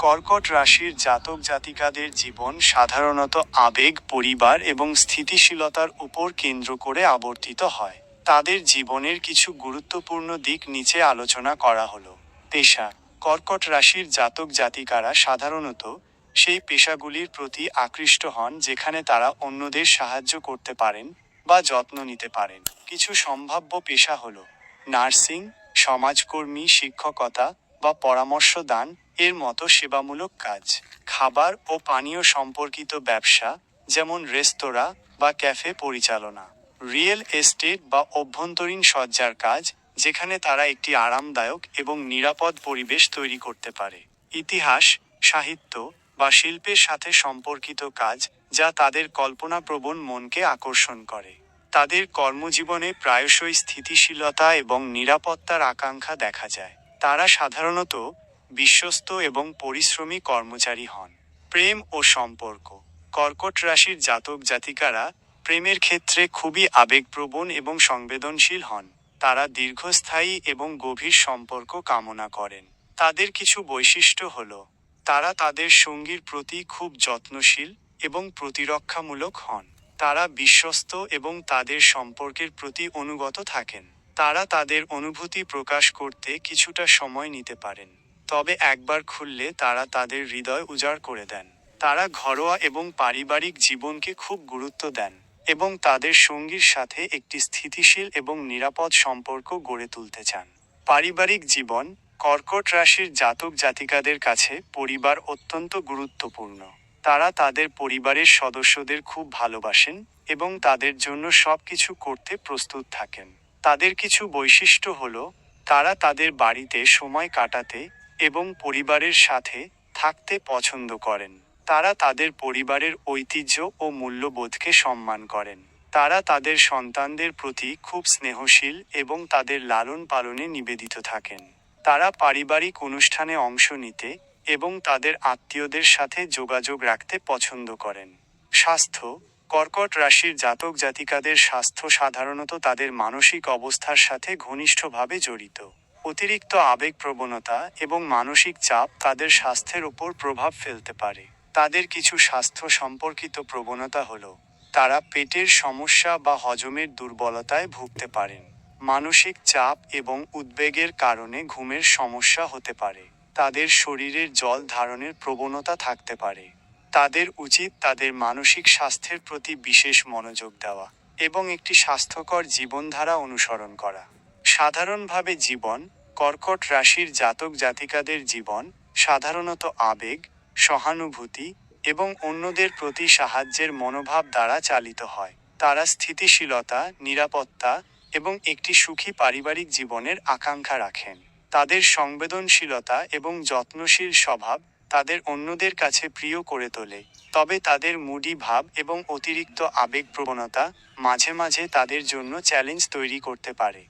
কর্কট রাশির জাতক জাতিকাদের জীবন সাধারণত আবেগ, পরিবার এবং স্থিতিশীলতার উপর কেন্দ্র করে আবর্তিত হয়। তাদের জীবনের কিছু গুরুত্বপূর্ণ দিক নিচে আলোচনা করা হলো। পেশা কর্কট রাশির জাতক জাতিকারা সাধারণত সেই পেশাগুলির প্রতি আকৃষ্ট হন যেখানে তারা অন্যদের সাহায্য করতে পারেন বা যত্ন নিতে পারেন। কিছু সম্ভাব্য পেশা হল নার্সিং, সমাজকর্মী, শিক্ষকতা বা পরামর্শ দান এর মতো সেবামূলক কাজ। খাবার ও পানীয় সম্পর্কিত ব্যবসা, যেমন রেস্তোরাঁ বা ক্যাফে পরিচালনা। রিয়েল এস্টেট বা অভ্যন্তরীণ সজ্জার কাজ, যেখানে তারা একটি আরামদায়ক এবং নিরাপদ পরিবেশ তৈরি করতে পারে। ইতিহাস, সাহিত্য বা শিল্পের সাথে সম্পর্কিত কাজ, যা তাদের কল্পনাপ্রবণ মনকে আকর্ষণ করে। তাদের কর্মজীবনে প্রায়শই স্থিতিশীলতা এবং নিরাপত্তার আকাঙ্ক্ষা দেখা যায়। তারা সাধারণত বিশ্বস্ত এবং পরিশ্রমী কর্মচারী হন। প্রেম ও সম্পর্ক। কর্কট রাশির জাতক জাতিকারা প্রেমের ক্ষেত্রে খুবই আবেগপ্রবণ এবং সংবেদনশীল হন। তারা দীর্ঘস্থায়ী এবং গভীর সম্পর্ক কামনা করেন। তাদের কিছু বৈশিষ্ট্য হল, তারা তাদের সঙ্গীর প্রতি খুব যত্নশীল এবং প্রতিরক্ষামূলক হন। তারা বিশ্বস্ত এবং তাদের সম্পর্কের প্রতি অনুগত থাকেন। তারা তাদের অনুভূতি প্রকাশ করতে কিছুটা সময় নিতে পারেন। তবে একবার খুললে তারা তাদের হৃদয় উজাড় করে দেন। তারা ঘরোয়া এবং পারিবারিক জীবনকে খুব গুরুত্ব দেন এবং তাদের সঙ্গীর সাথে একটি স্থিতিশীল এবং নিরাপদ সম্পর্ক গড়ে তুলতে চান। পারিবারিক জীবন, কর্কট রাশির জাতক জাতিকাদের কাছে পরিবার অত্যন্ত গুরুত্বপূর্ণ। তারা তাদের পরিবারের সদস্যদের খুব ভালোবাসেন এবং তাদের জন্য সবকিছু করতে প্রস্তুত থাকেন। তাদের কিছু বৈশিষ্ট্য হল, তারা তাদের বাড়িতে সময় কাটাতে এবং পরিবারের সাথে থাকতে পছন্দ করেন। তারা তাদের পরিবারের ঐতিহ্য ও মূল্যবোধকে সম্মান করেন। তারা তাদের সন্তানদের প্রতি খুব স্নেহশীল এবং তাদের লালন পালনে নিবেদিত থাকেন। তারা পারিবারিক অনুষ্ঠানে অংশ নিতে এবং তাদের আত্মীয়দের সাথে যোগাযোগ রাখতে পছন্দ করেন। স্বাস্থ্য কর্কট রাশির জাতক জাতিকাদের স্বাস্থ্য সাধারণত তাদের মানসিক অবস্থার সাথে ঘনিষ্ঠভাবে জড়িত। অতিরিক্ত আবেগ প্রবণতা এবং মানসিক চাপ তাদের স্বাস্থ্যের উপর প্রভাব ফেলতে পারে। তাদের কিছু স্বাস্থ্য সম্পর্কিত প্রবণতা হল, তারা পেটের সমস্যা বা হজমের দুর্বলতায় ভুগতে পারেন। মানসিক চাপ এবং উদ্বেগের কারণে ঘুমের সমস্যা হতে পারে। তাদের শরীরের জল ধারণের প্রবণতা থাকতে পারে। তাদের উচিত তাদের মানসিক স্বাস্থ্যের প্রতি বিশেষ মনোযোগ দেওয়া এবং একটি স্বাস্থ্যকর জীবনধারা অনুসরণ করা। সাধারণভাবে জীবন, কর্কট রাশির জাতক জাতিকাদের জীবন, সাধারণত আবেগ, সহানুভূতি এবং অন্যদের প্রতি সাহায্যের মনোভাব দ্বারা চালিত হয়। তারা স্থিতিশীলতা, নিরাপত্তা এবং একটি সুখী পারিবারিক জীবনের আকাঙ্ক্ষা রাখেন। তাদের সংবেদনশীলতা এবং যত্নশীল স্বভাব তাদের অন্যদের কাছে প্রিয় করে তোলে। তবে তাদের মুডি ভাব এবং অতিরিক্ত আবেগ প্রবণতা মাঝে মাঝে তাদের জন্য চ্যালেঞ্জ তৈরি করতে পারে।